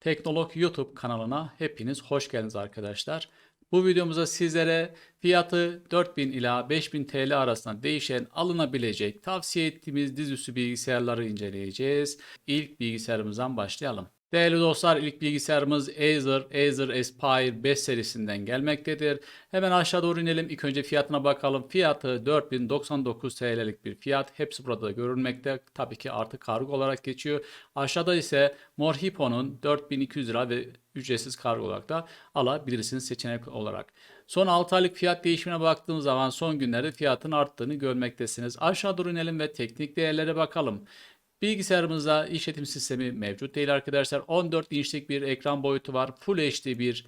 Teknolog YouTube kanalına hepiniz hoş geldiniz arkadaşlar. Bu videomuzda sizlere fiyatı 4000 ila 5000 TL arasında değişen alınabilecek tavsiye ettiğimiz dizüstü bilgisayarları inceleyeceğiz. İlk bilgisayarımızdan başlayalım. Değerli dostlar ilk bilgisayarımız Acer, Acer Aspire 5 serisinden gelmektedir. Hemen aşağı doğru inelim. İlk önce fiyatına bakalım. Fiyatı 4099 TL'lik bir fiyat. Hepsi burada da görülmekte. Tabii ki artı kargo olarak geçiyor. Aşağıda ise Morhipo'nun 4200 lira ve ücretsiz kargo olarak da alabilirsiniz seçenek olarak. Son 6 aylık fiyat değişimine baktığımız zaman son günlerde fiyatın arttığını görmektesiniz. Aşağı doğru inelim ve teknik değerlere bakalım. Bilgisayarımızda işletim sistemi mevcut değil arkadaşlar. 14 inçlik bir ekran boyutu var. Full HD bir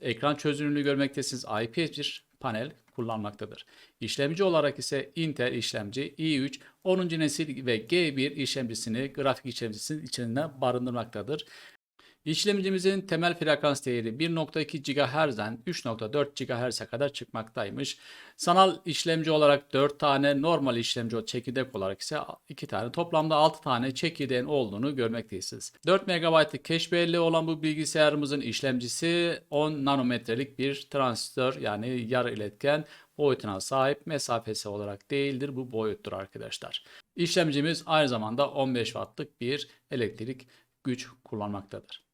ekran çözünürlüğü görmektesiniz. IPS bir panel kullanmaktadır. İşlemci olarak ise Intel işlemci i3 10. nesil ve G1 işlemcisini grafik işlemcisinin içinde barındırmaktadır. İşlemcimizin temel frekans değeri 1.2 GHz'den 3.4 GHz'e kadar çıkmaktaymış. Sanal işlemci olarak 4 tane, normal işlemci çekirdek olarak ise 2 tane. Toplamda 6 tane çekirdeğin olduğunu görmektesiniz. 4 MB'lık cache belleği olan bu bilgisayarımızın işlemcisi 10 nanometrelik bir transistör yani yarı iletken boyutuna sahip mesafesi olarak değildir. Bu boyuttur arkadaşlar. İşlemcimiz aynı zamanda 15 wattlık bir elektrik güç kullanmaktadır.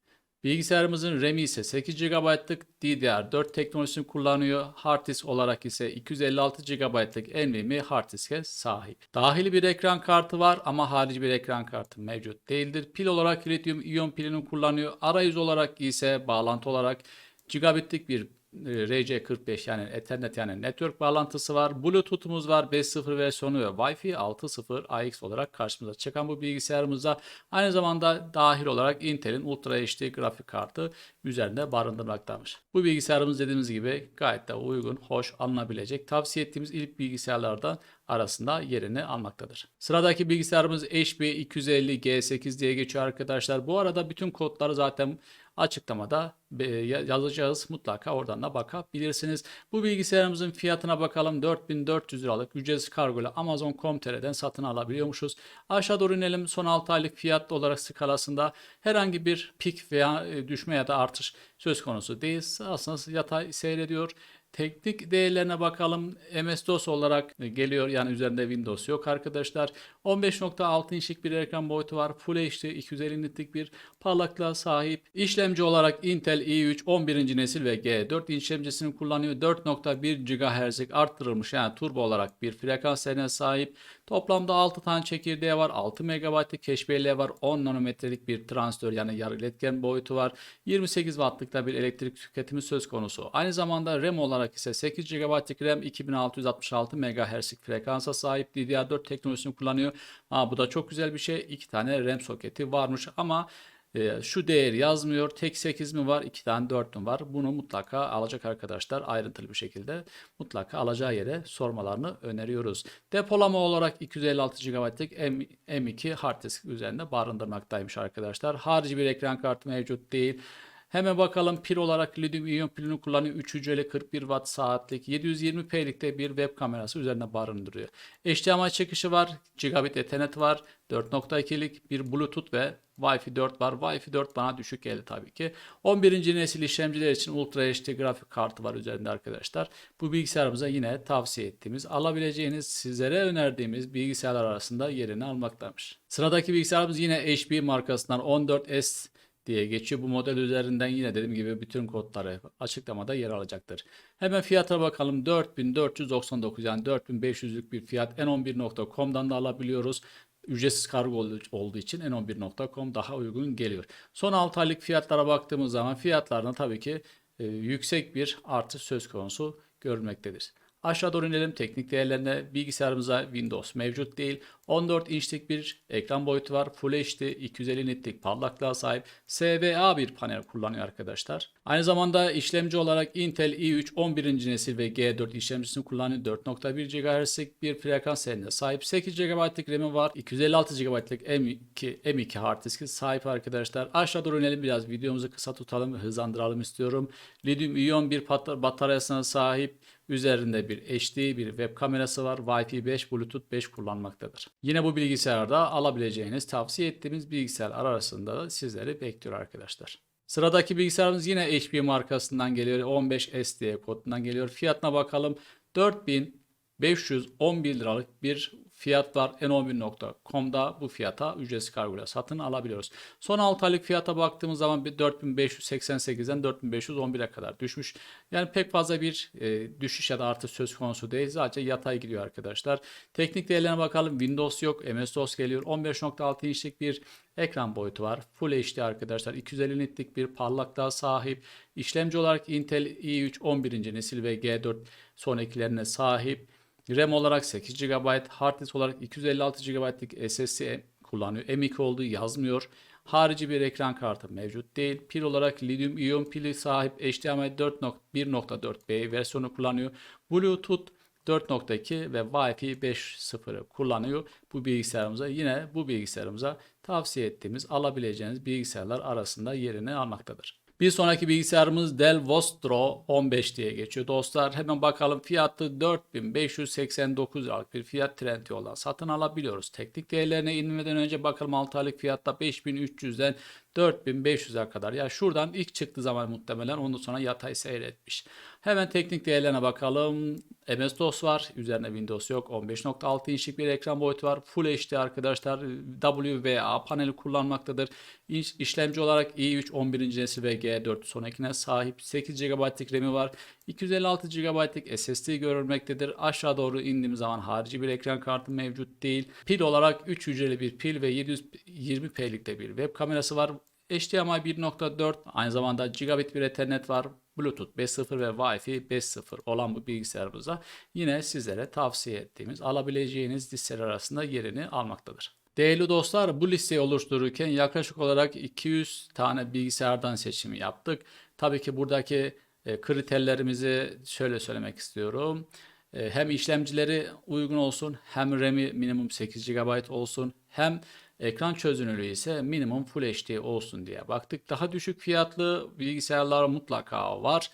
Bilgisayarımızın RAM'i ise 8 GB'lık DDR4 teknolojisini kullanıyor. Hard disk olarak ise 256 GB'lık NVMe hard diske sahip. Dahili bir ekran kartı var ama harici bir ekran kartı mevcut değildir. Pil olarak lityum iyon pilini kullanıyor. Arayüz olarak ise bağlantı olarak gigabitlik bir RC45 yani Ethernet yani network bağlantısı var. Bluetooth'umuz var 5.0 versiyonu ve Wi-Fi 6.0 AX olarak karşımıza çıkan bu bilgisayarımızda aynı zamanda dahil olarak Intel'in Ultra HD grafik kartı üzerinde barındırmaktadır. Bu bilgisayarımız dediğimiz gibi gayet de uygun, hoş, alınabilecek, tavsiye ettiğimiz ilk bilgisayarlardan arasında yerini almaktadır. Sıradaki bilgisayarımız HP 250 G8 diye geçiyor arkadaşlar. Bu arada bütün kodları zaten açıklamada e, yazacağız. Mutlaka oradan da bakabilirsiniz. Bu bilgisayarımızın fiyatına bakalım. 4400 liralık ücretsiz kargo ile Amazon.com.tr'den satın alabiliyormuşuz. Aşağı doğru inelim. Son 6 aylık fiyat olarak skalasında herhangi bir pik veya e, düşme ya da artış söz konusu değil. Aslında yatay seyrediyor. Teknik değerlerine bakalım. MS-DOS olarak geliyor yani üzerinde Windows yok arkadaşlar. 15.6 inçlik bir ekran boyutu var. Full HD 250 nitlik bir parlaklığa sahip. İşlemci olarak Intel i3 11. nesil ve G4 işlemcisini kullanıyor. 4.1 GHz'lik arttırılmış yani turbo olarak bir frekans sahip. Toplamda 6 tane çekirdeği var. 6 MB'lık cache belleği var. 10 nanometrelik bir transistör yani yarı iletken boyutu var. 28 wattlık bir elektrik tüketimi söz konusu. Aynı zamanda RAM olarak ise 8 GB'lık RAM 2666 MHz'lik frekansa sahip DDR4 teknolojisini kullanıyor. Ha, bu da çok güzel bir şey. 2 tane RAM soketi varmış ama e, şu değer yazmıyor. Tek 8 mi var? 2 tane 4 mü var? Bunu mutlaka alacak arkadaşlar ayrıntılı bir şekilde mutlaka alacağı yere sormalarını öneriyoruz. Depolama olarak 256 GB'lık M, M2 hard disk üzerinde barındırmaktaymış arkadaşlar. Harici bir ekran kartı mevcut değil. Hemen bakalım pil olarak lityum iyon pilini kullanıyor. 3 hücreli 41 watt saatlik 720p'likte bir web kamerası üzerine barındırıyor. HDMI çıkışı var. Gigabit Ethernet var. 4.2'lik bir Bluetooth ve Wi-Fi 4 var. Wi-Fi 4 bana düşük geldi tabii ki. 11. nesil işlemciler için Ultra HD grafik kartı var üzerinde arkadaşlar. Bu bilgisayarımıza yine tavsiye ettiğimiz, alabileceğiniz, sizlere önerdiğimiz bilgisayarlar arasında yerini almaktamış. Sıradaki bilgisayarımız yine HP markasından 14S diye geçiyor. Bu model üzerinden yine dediğim gibi bütün kodları açıklamada yer alacaktır. Hemen fiyata bakalım. 4499 yani 4500'lük bir fiyat n11.com'dan da alabiliyoruz. Ücretsiz kargo olduğu için n11.com daha uygun geliyor. Son 6 aylık fiyatlara baktığımız zaman fiyatlarında tabii ki e, yüksek bir artış söz konusu görülmektedir. Aşağı doğru inelim teknik değerlerine. Bilgisayarımıza Windows mevcut değil. 14 inçlik bir ekran boyutu var. Full HD 250 nitlik parlaklığa sahip SVA bir panel kullanıyor arkadaşlar. Aynı zamanda işlemci olarak Intel i3 11. nesil ve G4 işlemcisini kullanıyor. 4.1 GHz'lik bir frekans serisine sahip. 8 GB'lık RAM'i var. 256 GB'lık M2, M2 hard diski sahip arkadaşlar. Aşağı doğru inelim biraz videomuzu kısa tutalım ve hızlandıralım istiyorum. Lityum iyon bir bataryasına sahip. Üzerinde bir HD bir web kamerası var. Wi-Fi 5, Bluetooth 5 kullanmaktadır. Yine bu bilgisayarda alabileceğiniz tavsiye ettiğimiz bilgisayarlar arasında da sizleri bekliyor arkadaşlar. Sıradaki bilgisayarımız yine HP markasından geliyor. 15S diye kodundan geliyor. Fiyatına bakalım. 4511 liralık bir fiyat var. n11.com'da bu fiyata ücretsiz kargoyla satın alabiliyoruz. Son 6 aylık fiyata baktığımız zaman bir 4588'den 4511'e kadar düşmüş. Yani pek fazla bir e, düşüş ya da artış söz konusu değil. Sadece yatay gidiyor arkadaşlar. Teknik değerlerine bakalım. Windows yok. MS-DOS geliyor. 15.6 inçlik bir ekran boyutu var. Full HD arkadaşlar. 250 nitlik bir parlaklığa sahip. İşlemci olarak Intel i3 11. nesil ve G4 sonrakilerine sahip. RAM olarak 8 GB, hard disk olarak 256 GB'lık SSD kullanıyor. M.2 olduğu yazmıyor. Harici bir ekran kartı mevcut değil. Pil olarak lityum iyon pili sahip HDMI 4.1.4b versiyonu kullanıyor. Bluetooth 4.2 ve Wi-Fi 5.0'ı kullanıyor. Bu bilgisayarımıza yine bu bilgisayarımıza tavsiye ettiğimiz alabileceğiniz bilgisayarlar arasında yerini almaktadır. Bir sonraki bilgisayarımız Dell Vostro 15 diye geçiyor. Dostlar hemen bakalım fiyatı 4589 liralık bir fiyat Trendyol'dan satın alabiliyoruz. Teknik değerlerine inmeden önce bakalım 6 aylık fiyatta 5300'den 4500'e kadar. Ya şuradan ilk çıktığı zaman muhtemelen ondan sonra yatay seyretmiş. Hemen teknik değerlerine bakalım. MS-DOS var. Üzerine Windows yok. 15.6 inçlik bir ekran boyutu var. Full HD arkadaşlar. WVA paneli kullanmaktadır. İş, işlemci olarak i3 11. nesil ve G4 sonrakine sahip. 8 GB'lik RAM'i var. 256 GB'lik SSD görülmektedir. Aşağı doğru indiğimiz zaman harici bir ekran kartı mevcut değil. Pil olarak 3 hücreli bir pil ve 720p'lik de bir web kamerası var. HDMI 1.4 aynı zamanda gigabit bir ethernet var. Bluetooth 5.0 ve Wi-Fi 5.0 olan bu bilgisayarımıza yine sizlere tavsiye ettiğimiz alabileceğiniz listeler arasında yerini almaktadır. Değerli dostlar bu listeyi oluştururken yaklaşık olarak 200 tane bilgisayardan seçimi yaptık. Tabii ki buradaki e, kriterlerimizi şöyle söylemek istiyorum. E, hem işlemcileri uygun olsun hem RAM'i minimum 8 GB olsun hem ekran çözünürlüğü ise minimum Full HD olsun diye baktık. Daha düşük fiyatlı bilgisayarlar mutlaka var.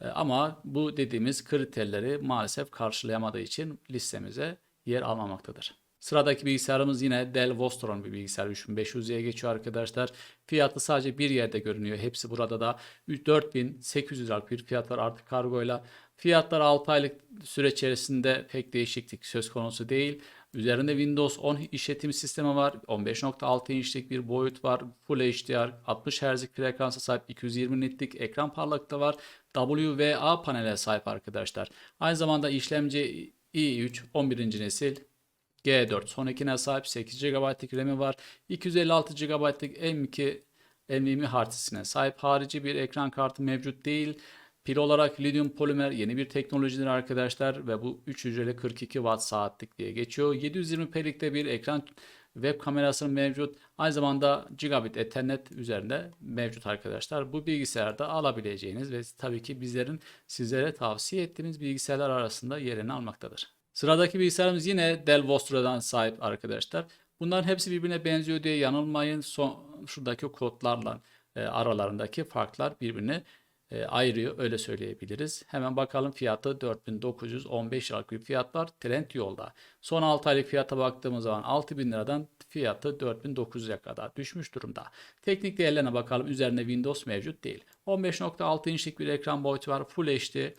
E, ama bu dediğimiz kriterleri maalesef karşılayamadığı için listemize yer almamaktadır. Sıradaki bilgisayarımız yine Dell Vostron bir bilgisayar 3500'ye geçiyor arkadaşlar. Fiyatı sadece bir yerde görünüyor. Hepsi burada da 4800 liralık bir fiyat var artık kargoyla. Fiyatlar 6 aylık süre içerisinde pek değişiklik söz konusu değil. Üzerinde Windows 10 işletim sistemi var. 15.6 inçlik bir boyut var. Full HDR 60 Hz'lik frekansa sahip 220 nitlik ekran parlaklığı var. WVA panele sahip arkadaşlar. Aynı zamanda işlemci i3 11. nesil G4 sonrakine sahip 8 GB'lık RAM'i var. 256 GB'lık M2 NVMe hard diskine sahip harici bir ekran kartı mevcut değil. Pil olarak lityum polimer yeni bir teknolojidir arkadaşlar ve bu 3 hücreli 42 watt saatlik diye geçiyor. 720p'likte bir ekran web kamerası mevcut. Aynı zamanda gigabit ethernet üzerinde mevcut arkadaşlar. Bu bilgisayarda alabileceğiniz ve tabii ki bizlerin sizlere tavsiye ettiğimiz bilgisayarlar arasında yerini almaktadır. Sıradaki bilgisayarımız yine Dell Vostro'dan sahip arkadaşlar. Bunların hepsi birbirine benziyor diye yanılmayın. Son, şuradaki kodlarla e, aralarındaki farklar birbirine ayırıyor öyle söyleyebiliriz. Hemen bakalım fiyatı 4915 liralık bir fiyat var. Trend yolda. Son 6 aylık fiyata baktığımız zaman 6000 liradan fiyatı 4900'e kadar düşmüş durumda. Teknik değerlerine bakalım. Üzerinde Windows mevcut değil. 15.6 inçlik bir ekran boyutu var. Full HD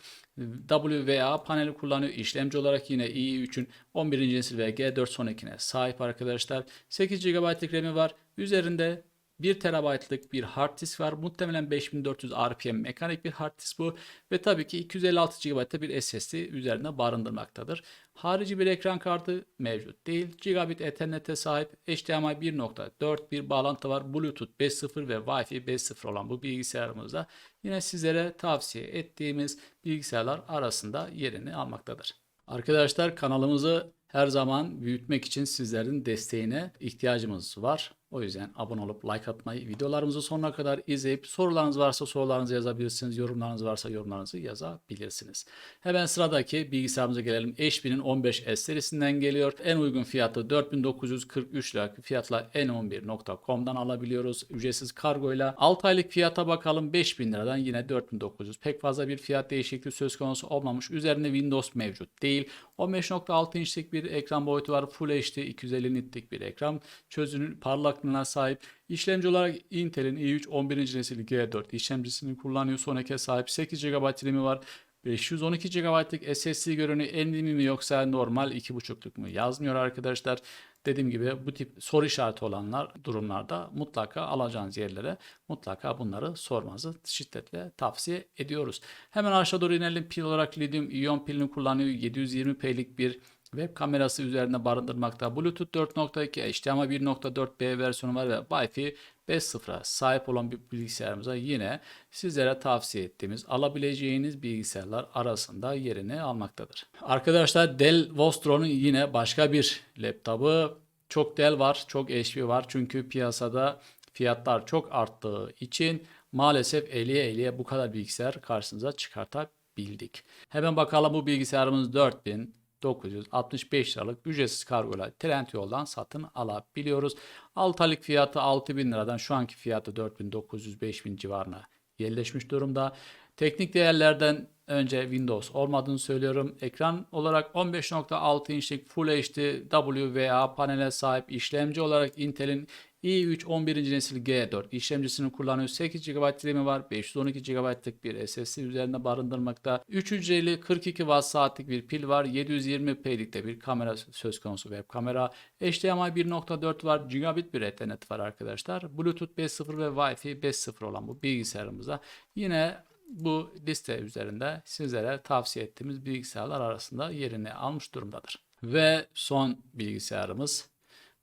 WVA paneli kullanıyor. İşlemci olarak yine i3'ün 11. nesil ve G4 sonrakine sahip arkadaşlar. 8 GB'lık RAM'i var. Üzerinde 1 terabaytlık bir hard disk var. Muhtemelen 5400 RPM mekanik bir hard disk bu. Ve tabii ki 256 GB'da bir SSD üzerinde barındırmaktadır. Harici bir ekran kartı mevcut değil. Gigabit Ethernet'e sahip HDMI 1.4 bir bağlantı var. Bluetooth 5.0 ve Wi-Fi 5.0 olan bu bilgisayarımızda yine sizlere tavsiye ettiğimiz bilgisayarlar arasında yerini almaktadır. Arkadaşlar kanalımızı her zaman büyütmek için sizlerin desteğine ihtiyacımız var. O yüzden abone olup like atmayı, videolarımızı sonuna kadar izleyip sorularınız varsa sorularınızı yazabilirsiniz, yorumlarınız varsa yorumlarınızı yazabilirsiniz. Hemen sıradaki bilgisayarımıza gelelim. HP'nin 15S serisinden geliyor. En uygun fiyatı 4943 lira fiyatla n11.com'dan alabiliyoruz. Ücretsiz kargoyla. 6 aylık fiyata bakalım 5000 liradan yine 4900. Pek fazla bir fiyat değişikliği söz konusu olmamış. Üzerinde Windows mevcut değil. 15.6 inçlik bir ekran boyutu var. Full HD 250 nitlik bir ekran. Çözünür parlaklığına sahip. İşlemci olarak Intel'in i3 11. nesil G4 işlemcisini kullanıyor. Son eke sahip 8 GB RAM'i var. 512 GB'lık SSD görünüyor. NVMe mi yoksa normal 2.5'luk mu yazmıyor arkadaşlar. Dediğim gibi bu tip soru işareti olanlar durumlarda mutlaka alacağınız yerlere mutlaka bunları sormanızı şiddetle tavsiye ediyoruz. Hemen aşağı doğru inelim. Pil olarak lityum iyon pilini kullanıyor. 720p'lik bir web kamerası üzerinde barındırmakta. Bluetooth 4.2, HDMI 1.4B versiyonu var ve Wi-Fi 5.0'a sahip olan bir bilgisayarımıza yine sizlere tavsiye ettiğimiz alabileceğiniz bilgisayarlar arasında yerini almaktadır. Arkadaşlar Dell Vostron'un yine başka bir laptopu çok Dell var, çok HP var çünkü piyasada fiyatlar çok arttığı için maalesef eliye eliye bu kadar bilgisayar karşınıza çıkartabildik. Hemen bakalım bu bilgisayarımız 4000 965 liralık ücretsiz kargoyla Trendyol'dan satın alabiliyoruz. 6 aylık fiyatı 6000 liradan şu anki fiyatı 4900-5000 civarına yerleşmiş durumda. Teknik değerlerden önce Windows olmadığını söylüyorum. Ekran olarak 15.6 inçlik Full HD WVA panele sahip işlemci olarak Intel'in i3 11. nesil G4 işlemcisini kullanıyor. 8 GB RAM'i var. 512 GB'lık bir SSD üzerinde barındırmakta. 3 hücreli 42 Watt saatlik bir pil var. 720p'lik de bir kamera söz konusu web kamera. HDMI 1.4 var. Gigabit bir ethernet var arkadaşlar. Bluetooth 5.0 ve Wi-Fi 5.0 olan bu bilgisayarımıza yine bu liste üzerinde sizlere tavsiye ettiğimiz bilgisayarlar arasında yerini almış durumdadır. Ve son bilgisayarımız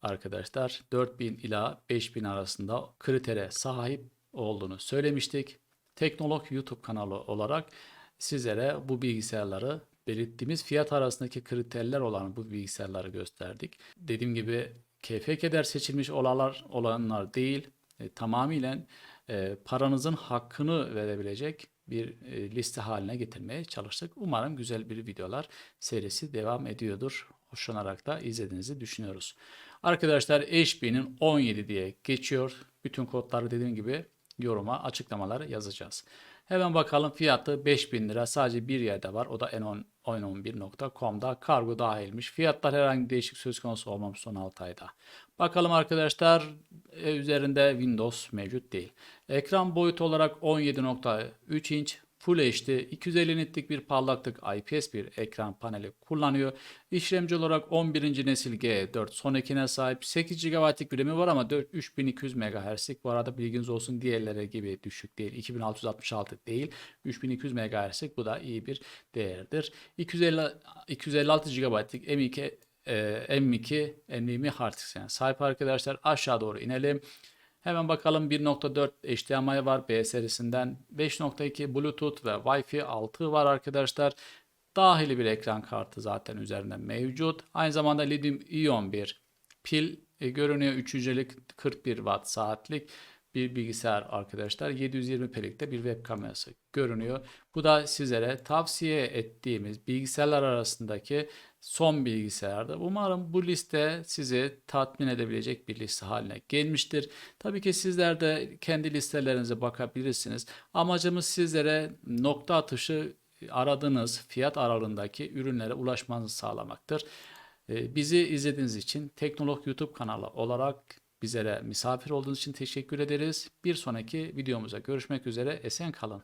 arkadaşlar 4000 ila 5000 arasında kritere sahip olduğunu söylemiştik. Teknolog YouTube kanalı olarak sizlere bu bilgisayarları belirttiğimiz fiyat arasındaki kriterler olan bu bilgisayarları gösterdik. Dediğim gibi keyfe keder seçilmiş olanlar olanlar değil, e, tamamıyla e, paranızın hakkını verebilecek bir e, liste haline getirmeye çalıştık. Umarım güzel bir videolar serisi devam ediyordur. Hoşlanarak da izlediğinizi düşünüyoruz. Arkadaşlar HP'nin 17 diye geçiyor. Bütün kodları dediğim gibi yoruma açıklamalar yazacağız. Hemen bakalım fiyatı 5000 lira sadece bir yerde var. O da n11.com'da kargo dahilmiş. Fiyatlar herhangi değişik söz konusu olmamış son 6 ayda. Bakalım arkadaşlar e, üzerinde Windows mevcut değil. Ekran boyutu olarak 17.3 inç Full HD 250 nitlik bir parlaklık IPS bir ekran paneli kullanıyor. İşlemci olarak 11. nesil G4 son ekine sahip 8 GB'lik bir RAM'i var ama 4, 3200 MHz'lik. Bu arada bilginiz olsun diğerlere gibi düşük değil. 2666 değil. 3200 MHz'lik bu da iyi bir değerdir. 250, 256 GB'lik M2 e, M2 NVMe hard disk yani sahip arkadaşlar aşağı doğru inelim. Hemen bakalım 1.4 HDMI var B serisinden. 5.2 Bluetooth ve Wi-Fi 6 var arkadaşlar. Dahili bir ekran kartı zaten üzerinde mevcut. Aynı zamanda lityum iyon bir pil e, görünüyor. 3 hücrelik 41 watt saatlik bir bilgisayar arkadaşlar. 720p'lik de bir web kamerası görünüyor. Bu da sizlere tavsiye ettiğimiz bilgisayarlar arasındaki son bilgisayarda. Umarım bu liste sizi tatmin edebilecek bir liste haline gelmiştir. Tabii ki sizler de kendi listelerinize bakabilirsiniz. Amacımız sizlere nokta atışı aradığınız fiyat aralığındaki ürünlere ulaşmanızı sağlamaktır. Ee, bizi izlediğiniz için Teknolog YouTube kanalı olarak bizlere misafir olduğunuz için teşekkür ederiz. Bir sonraki videomuza görüşmek üzere. Esen kalın.